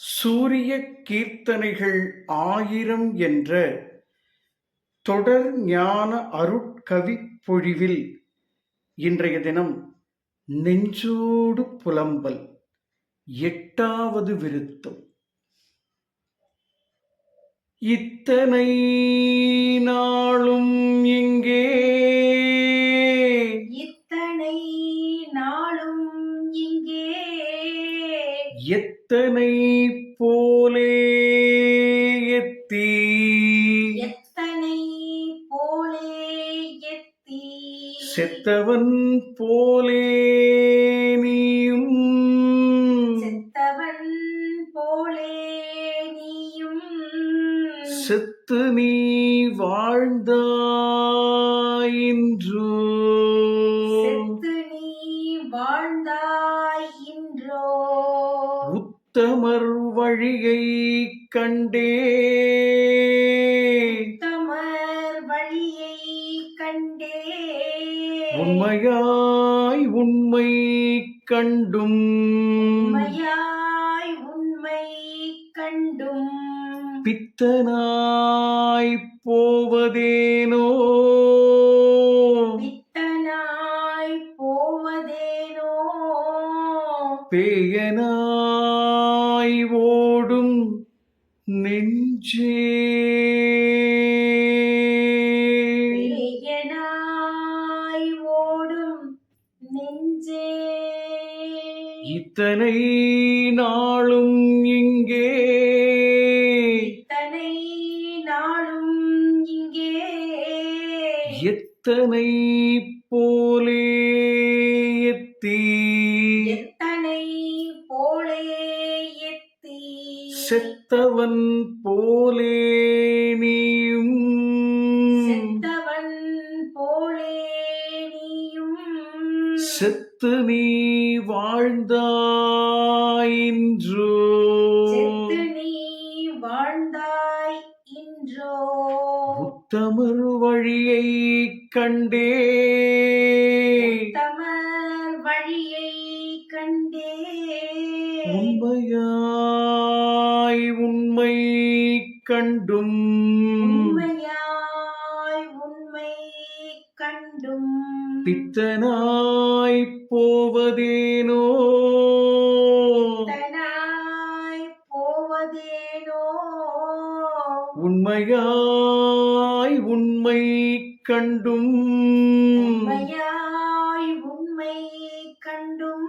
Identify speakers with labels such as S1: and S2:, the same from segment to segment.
S1: சூரிய கீர்த்தனைகள் ஆயிரம் என்ற தொடர் ஞான அருட்கவி பொழிவில் இன்றைய தினம் நெஞ்சோடு புலம்பல் எட்டாவது விருத்தம். இத்தனை நாளும் இங்கே எத்தனை போலே எத்தி?
S2: எத்தனை போலே எத்தி?
S1: செத்தவன் போலே உத்தமர் வழியை கண்டே.
S2: உத்தமர் வழியை கண்டே.
S1: உண்மையாய் உண்மை கண்டும்.
S2: உண்மையாய் உண்மை கண்டும்.
S1: பித்தனாய் போவதேனோ? இத்தனை நாளும் இங்கே.
S2: இத்தனை நாளும் இங்கே.
S1: எத்தனை போலே எத்தி.
S2: எத்தனை போலே எத்தி.
S1: செத்தவன் போலே நீயும்.
S2: செத்தவன் போலே நீயும்.
S1: செத்து நீ வாழ்ந்தாயின்றோ
S2: செத்து நீ வாழ்ந்தாய் இன்றோ.
S1: உத்தமர் வழியை கண்டே.
S2: தமர் வழியை கண்டே.
S1: உண்மையாய் உண்மை கண்டும்.
S2: உண்மையாய் உண்மை கண்டும்.
S1: பித்தனாய் உண்மையாய் உண்மை கண்டும்.
S2: உண்மையாய் உண்மை கண்டும்.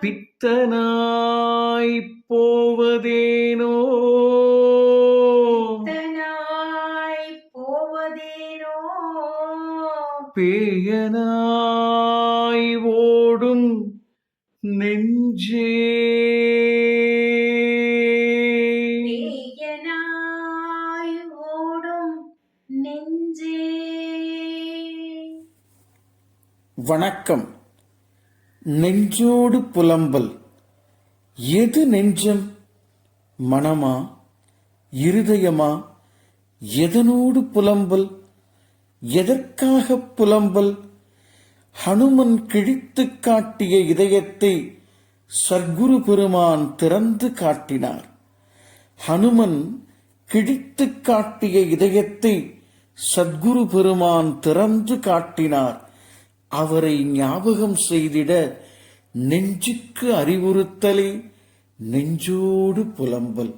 S1: பித்தனாய் போவதேனோ? பேயனாய் ஓடும் நெஞ்சே வணக்கம். நெஞ்சோடு புலம்பல். எது நெஞ்சம்? மனமா? இருதயமா? எதனோடு புலம்பல்? எதற்காக புலம்பல்? ஹனுமன் கிழித்துக் காட்டிய இதயத்தை சர்க்குரு பெருமான் திறந்து காட்டினார். ஹனுமன் கிழித்து காட்டிய இதயத்தை சத்குரு பெருமான் திறந்து காட்டினார். அவரை ஞாபகம் செய்திட நெஞ்சுக்கு அறிவுறுத்தலே. நெஞ்சோடு புலம்பல்.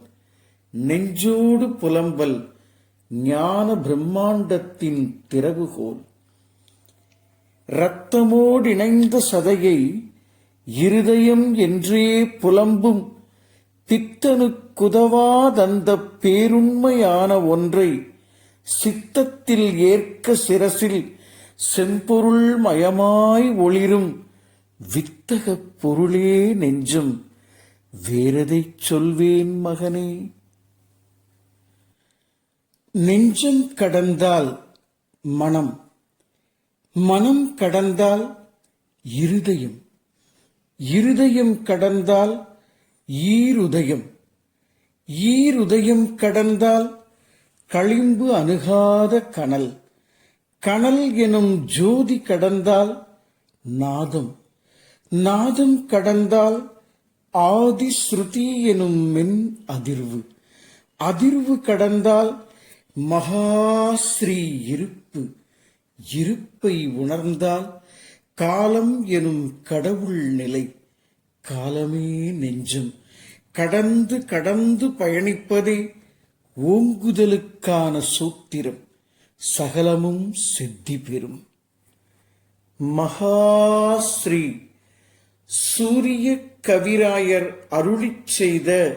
S1: நெஞ்சோடு புலம்பல் ஞான பிரம்மாண்டத்தின் திறவுகோல். இரத்தமோடிணைந்த சதையை இருதயம் என்றே புலம்பும். பித்தனுக்குதவாதந்த பேருண்மையான ஒன்றை சித்தத்தில் ஏற்க சிரசில் செம்பொருள் மயமாய் ஒளிரும் வித்தக பொருளே நெஞ்சும். வேறதை சொல்வேன் மகனே? நெஞ்சம் கடந்தால் மனம் மனம் கடந்தால் இருதயம் இருதயம் கடந்தால் ஈருதயம் ஈருதயம் கடந்தால் களிம்பு அணுகாத கனல். கனல் எனும் ஜோதி கடந்தால் நாதம். நாதம் கடந்தால் ஆதி ஸ்ருதி எனும் மென் அதிர்வு. அதிர்வு கடந்தால் மகாஸ்ரீ இருப்பு. இருப்பை உணர்ந்தால் காலம் எனும் கடவுள் நிலை. காலமே நெஞ்சம். கடந்து கடந்து பயணிப்பதே ஓங்குதலுக்கான சூத்திரம். சகலமும் சித்தி பெறும். மகாஸ்ரீ சூரிய கவிராயர் அருளிச் செய்த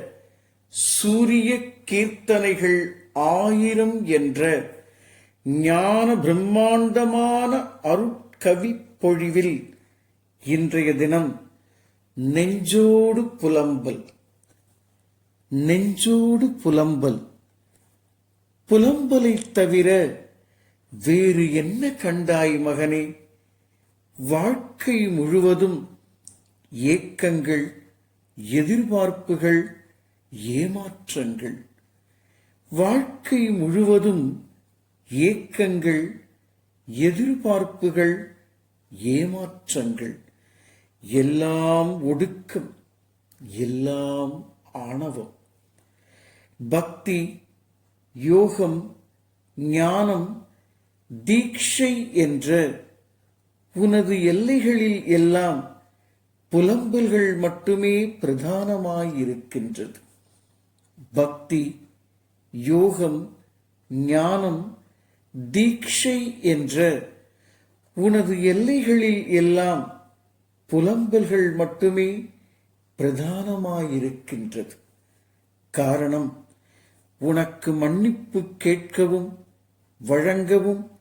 S1: சூரிய கீர்த்தனைகள் ஆயிரம் என்ற ஞான பிரம்மாண்டமான அருட்கவி பொழிவில் இன்றைய தினம் நெஞ்சோடு புலம்பல். நெஞ்சோடு புலம்பல். புலம்பலைத் தவிர வேறு என்ன கண்டாய் மகனே? வாழ்க்கை முழுவதும் ஏக்கங்கள் எதிர்பார்ப்புகள் ஏமாற்றங்கள். வாழ்க்கை முழுவதும் ஏக்கங்கள் எதிர்பார்ப்புகள் ஏமாற்றங்கள். எல்லாம் ஒடுக்கம் எல்லாம் ஆணவம். பக்தி யோகம் ஞானம் தீட்சை என்ற உனது எல்லைகளில் எல்லாம் புலம்பல்கள் மட்டுமே பிரதானமாயிருக்கின்றது. பக்தி யோகம் ஞானம் தீட்சை என்ற உனது எல்லைகளில் எல்லாம் புலம்பல்கள் மட்டுமே பிரதானமாயிருக்கின்றது. காரணம் உனக்கு மன்னிப்பு கேட்கவும் வழங்கவும்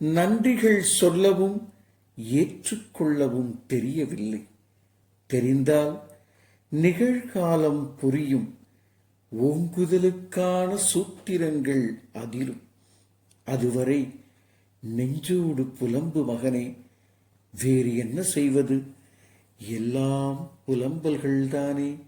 S1: நன்றிகள் சொல்லவும் ஏற்றுக்கொள்ளவும் தெரியவில்லை. தெரிந்தால் நிகழ்காலம் புரியும் ஓங்குதலுக்கான சூத்திரங்கள் அதிரும். அதுவரை நெஞ்சோடு புலம்பு மகனே வேறு என்ன செய்வது? எல்லாம் புலம்பல்கள்தானே.